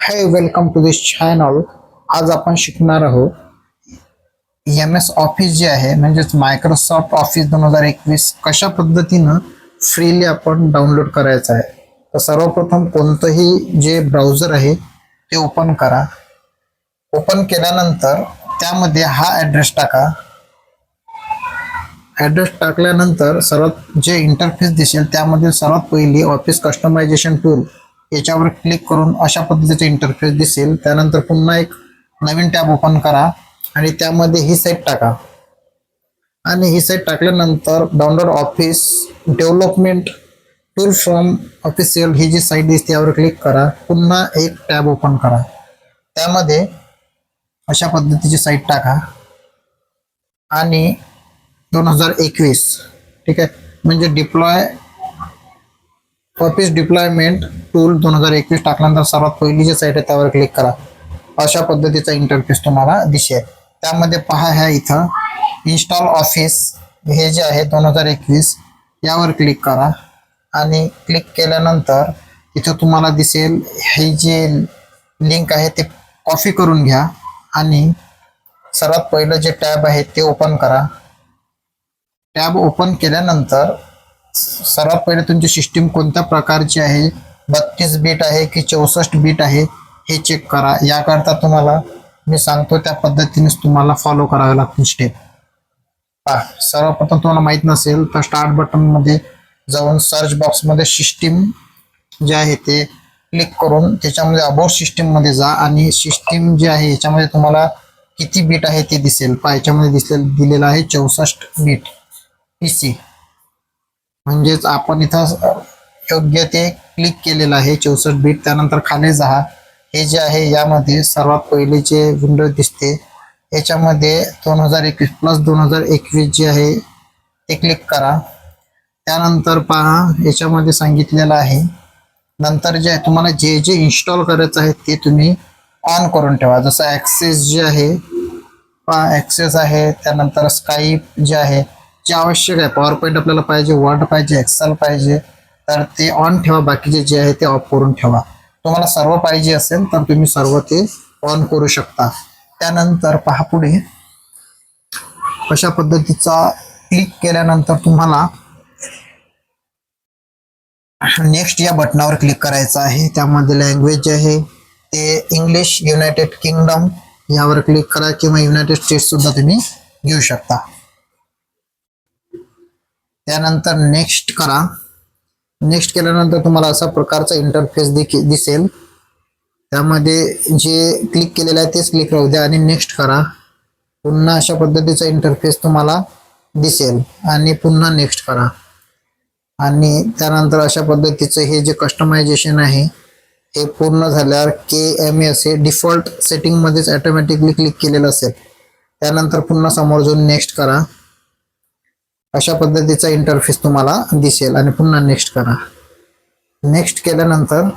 Hi welcome to this channel आज आपण शिकणार आहोत. एम एस ऑफिस जे आहे म्हणजेच मायक्रोसॉफ्ट ऑफिस दोन हजार एकवीस कशा पद्धतीनं फ्रीली आपण डाउनलोड करायचं आहे? तर सर्वप्रथम कोणतंही जे ब्राउझर आहे ते ओपन करा. ओपन केल्यानंतर त्यामध्ये हा ॲड्रेस टाका. ॲड्रेस टाकल्यानंतर सर्वात जे इंटरफेस दिसेल त्यामध्ये सर्वात पहिली ऑफिस कस्टमायझेशन टूल याच्यावर क्लिक करून अशा पद्धतीचे इंटरफेस दिसेल. त्यानंतर पुन्हा एक नवीन टॅब ओपन करा आणि त्यामध्ये ही साईट टाका. आणि ही साईट टाकल्यानंतर download office development tool from official ही जी साईट दिसते यावर क्लिक करा. पुन्हा एक टॅब ओपन करा. त्यामध्ये अशा पद्धतीची साईट टाका. आणि दोन हजार एकवीस ठीक आहे? म्हणजे डिप्लॉय ऑफिस डिप्लॉयमेंट टूल दोन हजार एकवीस टाकल्यानंतर सर्वात पहिली जी साईट आहे त्यावर क्लिक करा. अशा पद्धतीचा इंटरफेस तुम्हाला दिसेल. त्यामध्ये पहा ह्या इथं इन्स्टॉल ऑफिस हे जे आहे दोन हजार एकवीस यावर क्लिक करा. आणि क्लिक केल्यानंतर इथं तुम्हाला दिसेल हे जे लिंक आहे ते कॉपी करून घ्या. आणि सर्वात पहिलं जे टॅब आहे ते ओपन करा. टॅब ओपन केल्यानंतर सर्वात पहिले तुमची सिस्टीम कोणत्या प्रकारची आहे? बत्तीस बीट आहे की चौसष्ट बीट आहे? हे चेक करा. याकरता तुम्हाला मी सांगतो त्या पद्धतीनेच तुम्हाला फॉलो करावे लागतील स्टेप पहा सर्वप्रथम तुम्हाला माहीत नसेल तर स्टार्ट बटनमध्ये जाऊन सर्च बॉक्समध्ये सिस्टीम जे आहे ते क्लिक करून त्याच्यामध्ये अबाउट सिस्टीममध्ये जा आणि सिस्टीम जे आहे याच्यामध्ये तुम्हाला किती बीट आहे ते दिसेल. पहा याच्यामध्ये दिसेल दिलेलं आहे चौसष्ट बीट पी सी म्हणजेच आपण इथं योग्य ते क्लिक केलेलं आहे चौसष्ट बीट त्यानंतर खाली जा. हे जे आहे यामध्ये सर्वात पहिले जे विंडो दिसते. याच्यामध्ये दोन हजार एकवीस प्लस दोन हजार एकवीस जे आहे ते क्लिक करा. त्यानंतर पहा याच्यामध्ये सांगितलेलं आहे. नंतर जे आहे तुम्हाला जे जे इन्स्टॉल करायचं आहे ते तुम्ही ऑन करून ठेवा. जसं ॲक्सेस जे आहे पहा ॲक्सेस आहे. त्यानंतर स्काईप जे आहे जे आवश्यक आहे. पॉवर पॉईंट आपल्याला पाहिजे वर्ड पाहिजे एक्सेल पाहिजे. तर ते ऑन ठेवा. बाकीचे जे आहे ते ऑफ करून ठेवा. तुम्हाला सर्व पाहिजे असेल तर तुम्ही सर्व ते ऑन करू शकता. त्यानंतर पहा पुढे. अशा पद्धतीचा क्लिक केल्यानंतर तुम्हाला नेक्स्ट या बटनावर क्लिक करायचं आहे. त्यामध्ये लँग्वेज जे आहे. ते इंग्लिश युनायटेड किंगडम यावर क्लिक करा किंवा युनायटेड स्टेट्स सुद्धा तुम्ही घेऊ शकता. त्यानंतर नेक्स्ट करा. नेक्स्ट केल्यानंतर तुम्हाला असा प्रकारचा इंटरफेस देखील दिसेल. त्यामध्ये जे क्लिक केलेलं आहे तेच क्लिक राहू द्या आणि नेक्स्ट करा. पुन्हा अशा पद्धतीचा इंटरफेस तुम्हाला दिसेल. आणि पुन्हा नेक्स्ट करा. आणि त्यानंतर अशा पद्धतीचं हे जे कस्टमायझेशन आहे हे पूर्ण झाल्यावर के एम एस हे डिफॉल्ट सेटिंगमध्येच ॲटोमॅटिकली क्लिक केलेलं असेल. त्यानंतर पुन्हा समोर जाऊन नेक्स्ट करा. अशा पद्धतीचा इंटरफेस तुम्हाला दिसेल. आणि पुन्हा नेक्स्ट करा. नेक्स्ट केल्यानंतर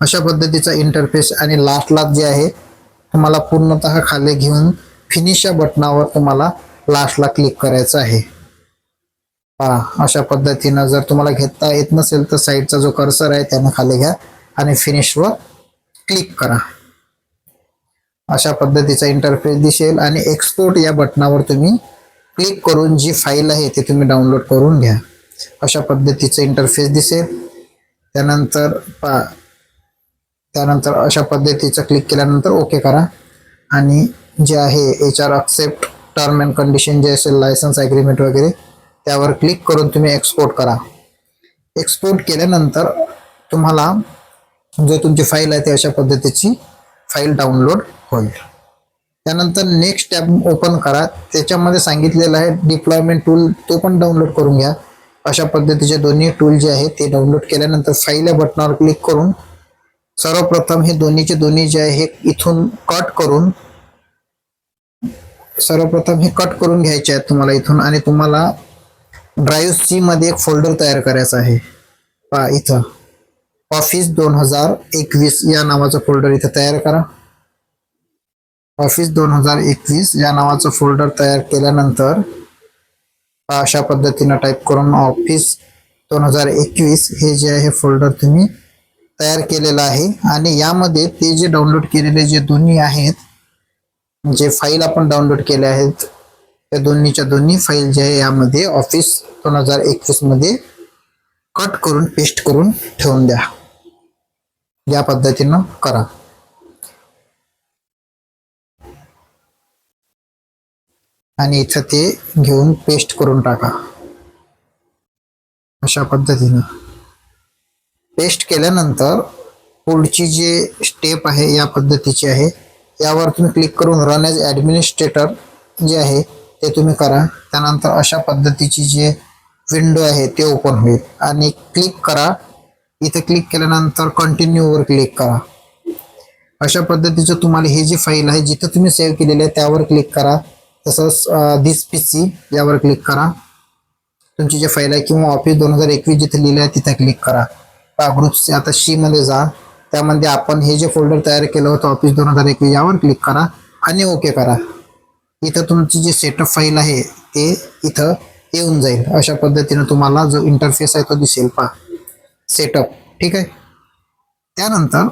अशा पद्धतीचा इंटरफेस आणि लास्टला जे आहे तुम्हाला पूर्णतः खाली घेऊन फिनिश या बटनावर तुम्हाला लास्टला क्लिक करायचं आहे. पहा अशा पद्धतीनं जर तुम्हाला घेता येत नसेल तर साईडचा जो कर्सर आहे त्यानं खाली घ्या आणि फिनिशवर क्लिक करा. अशा पद्धतीचा इंटरफेस दिसेल आणि एक्सपोर्ट या बटनावर तुम्ही क्लिक करून जी फाईल आहे ती तुम्ही डाउनलोड करून घ्या. अशा पद्धतीचं इंटरफेस दिसेल. त्यानंतर पा त्यानंतर अशा पद्धतीचं क्लिक केल्यानंतर ओके करा. आणि जे आहे H R accept term and condition जे असेल लायसन्स ॲग्रीमेंट वगैरे त्यावर क्लिक करून तुम्ही एक्सपोर्ट करा. एक्सपोर्ट केल्यानंतर तुम्हाला जो तुमची फाईल आहे ती अशा पद्धतीची फाईल डाउनलोड होईल. त्यानंतर नेक्स्ट टॅब ओपन करा. त्याच्यामध्ये सांगितलेलं आहे डिप्लॉयमेंट टूल तो पण डाउनलोड करून घ्या. अशा पद्धतीचे दोन्ही टूल जे आहे ते डाउनलोड केल्यानंतर फाईल या बटनावर क्लिक करून सर्वप्रथम हे दोन्हीचे दोन्ही जे आहे हे इथून कट करून सर्वप्रथम हे कट करून घ्यायचे आहेत तुम्हाला इथून आणि तुम्हाला ड्राईव्ह सी मध्ये एक फोल्डर तयार करायचा आहे. पहा इथं. ऑफिस दोन हजार एकवीस या नावाचं फोल्डर इथं तयार करा. ऑफिस दोन हजार एकवीस या नावाचं फोल्डर तयार केल्यानंतर अशा पद्धतीनं टाईप करून ऑफिस दोन हजार एकवीस हे जे आहे फोल्डर तुम्ही तयार केलेला आहे. आणि यामध्ये ते जे डाउनलोड केलेले जे दोन्ही आहेत जे फाईल आपण डाउनलोड केले आहेत त्या दोन्हीच्या दोन्ही फाईल जे आहे यामध्ये ऑफिस दोन हजार एकवीसमध्ये कट करून पेस्ट करून ठेवून द्या. या पद्धतीनं करा. आणि इथं ते घेऊन पेस्ट करून टाका. अशा पद्धतीने. पेस्ट केल्यानंतर पुढची जे स्टेप आहे या पद्धतीची आहे यावर तुम्ही क्लिक करून रन एज ॲडमिनिस्ट्रेटर जे आहे ते तुम्ही करा. त्यानंतर अशा पद्धतीची जे विंडो आहे ते ओपन होईल. आणि क्लिक करा. इथे क्लिक केल्यानंतर कंटिन्यूवर क्लिक करा. अशा पद्धतीचं तुम्हाला हे जे फाईल आहे जिथं तुम्ही सेव्ह केलेले आहे त्यावर क्लिक करा. तसंच दिस पी सी यावर क्लिक करा. तुमची जे फाईल आहे किंवा ऑफिस दोन हजार एकवीस जिथे लिहिलं आहे तिथे क्लिक करा. ग्रुप्स आता शी मध्ये जा. त्यामध्ये आपण हे जे फोल्डर तयार केलं होतं ऑफिस दोन हजार एकवीस यावर क्लिक करा आणि ओके करा. इथं तुमची जी सेटअप फाईल आहे ते इथं येऊन जाईल. अशा पद्धतीनं तुम्हाला जो इंटरफेस आहे तो दिसेल. पहा सेटअप ठीक आहे? त्यानंतर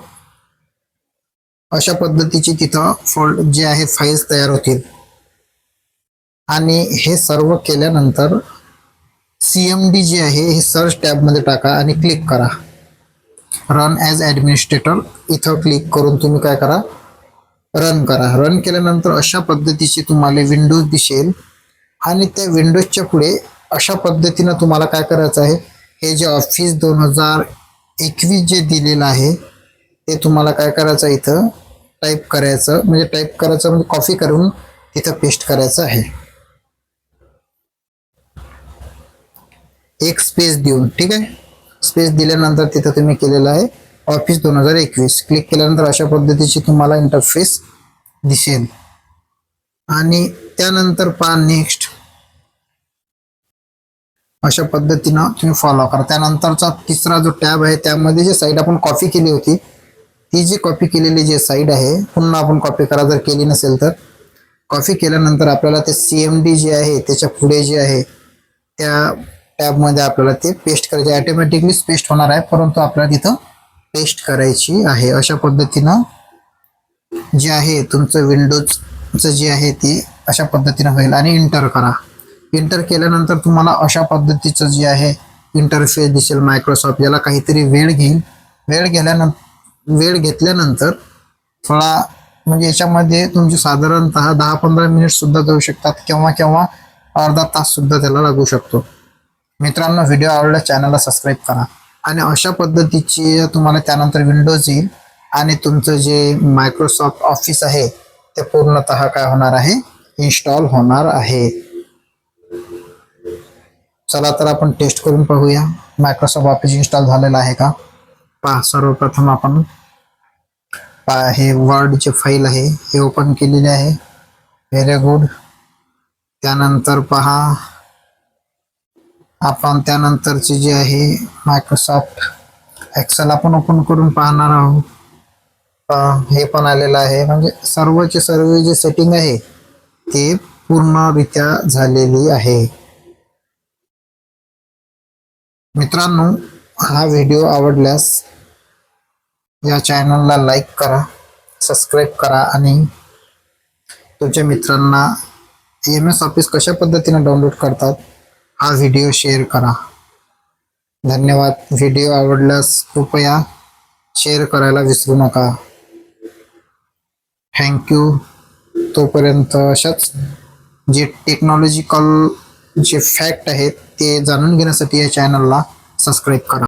अशा पद्धतीची तिथं फोल्ड जे आहेत फाईल्स तयार होतील. आणि हे सर्व केल्यानंतर सी एम डी जे आहे हे सर्च टॅबमध्ये टाका आणि क्लिक करा. रन ॲज ॲडमिनिस्ट्रेटर इथं क्लिक करून तुम्ही काय करा? रन करा. रन केल्यानंतर अशा पद्धतीची तुम्हाला विंडोज दिसेल. आणि त्या विंडोजच्या पुढे अशा पद्धतीनं तुम्हाला काय करायचं आहे? हे जे ऑफिस दोन हजार एकवीस जे दिलेलं आहे ते तुम्हाला काय करायचं इथं? टाईप करायचं म्हणजे टाईप करायचं म्हणजे कॉपी करून तिथं पेस्ट करायचं आहे. एक स्पेस देऊन ठीक आहे? स्पेस दिल्यानंतर तिथं तुम्ही केलेलं आहे ऑफिस दोन हजार एकवीस. क्लिक केल्यानंतर अशा पद्धतीची तुम्हाला इंटरफेस दिसेल. आणि त्यानंतर पहा नेक्स्ट अशा पद्धतीनं तुम्ही फॉलो करा. त्यानंतरचा तिसरा जो टॅब आहे त्यामध्ये जे साईड आपण कॉपी केली होती ती जी कॉपी केलेली जे साईड आहे पुन्हा आपण कॉपी करा. जर केली नसेल तर. कॉपी केल्यानंतर आपल्याला ते सी एम डी जे आहे त्याच्या पुढे जे आहे त्या टॅबमध्ये आपल्याला ते पेस्ट करायचे. ऑटोमॅटिकलीच पेस्ट होणार आहे परंतु आपल्याला तिथं पेस्ट करायची आहे. अशा पद्धतीनं जे आहे तुमचं विंडोजचं जे आहे ते अशा पद्धतीनं होईल. आणि इंटर करा. इंटर केल्यानंतर तुम्हाला अशा पद्धतीचं जे आहे इंटरफेस दिसेल मायक्रोसॉफ्ट याला काहीतरी वेळ घेईल वेळ गेल्यानंतर वेळ घेतल्यानंतर थोडा म्हणजे याच्यामध्ये तुमचे साधारणतः दहा पंधरा मिनिट सुद्धा जाऊ शकतात. केव्हा केव्हा अर्धा तास सुद्धा त्याला लागू शकतो. मित्रांनो व्हिडिओ आवडला चॅनलला सबस्क्राईब करा. आणि अशा पद्धतीची तुम्हाला त्यानंतर विंडोज येईल. आणि तुमचं जे मायक्रोसॉफ्ट ऑफिस आहे ते पूर्णतः काय होणार आहे? इन्स्टॉल होणार आहे. चला तर आपण टेस्ट करून पाहूया. मायक्रोसॉफ्ट ऑफिस इन्स्टॉल झालेलं आहे का? पहा सर्वप्रथम आपण हे वर्डचे फाईल आहे. हे ओपन केलेले आहे. व्हेरी गुड त्यानंतर पहा आपण त्यानंतरचे जे आहे मायक्रोसॉफ्ट एक्सेल आपण ओपन करून पाहणार आहोत. हे पण आलेलं आहे. म्हणजे सर्वचे सर्व जे सेटिंग आहे ते पूर्णरित्या झालेली आहे. मित्रांनो हा व्हिडिओ आवडल्यास या चॅनलला लाईक करा सबस्क्राईब करा आणि तुमच्या मित्रांना एम एस ऑफिस कशा पद्धतीने डाउनलोड करतात हा व्हिडिओ शेअर करा. धन्यवाद. व्हिडिओ आवडल्यास कृपया शेअर करायला विसरू नका. थँक्यू तोपर्यंत अशाच जे टेक्नॉलॉजिकल जे फॅक्ट आहेत ते जाणून घेण्यासाठी या चॅनलला सबस्क्राईब करा.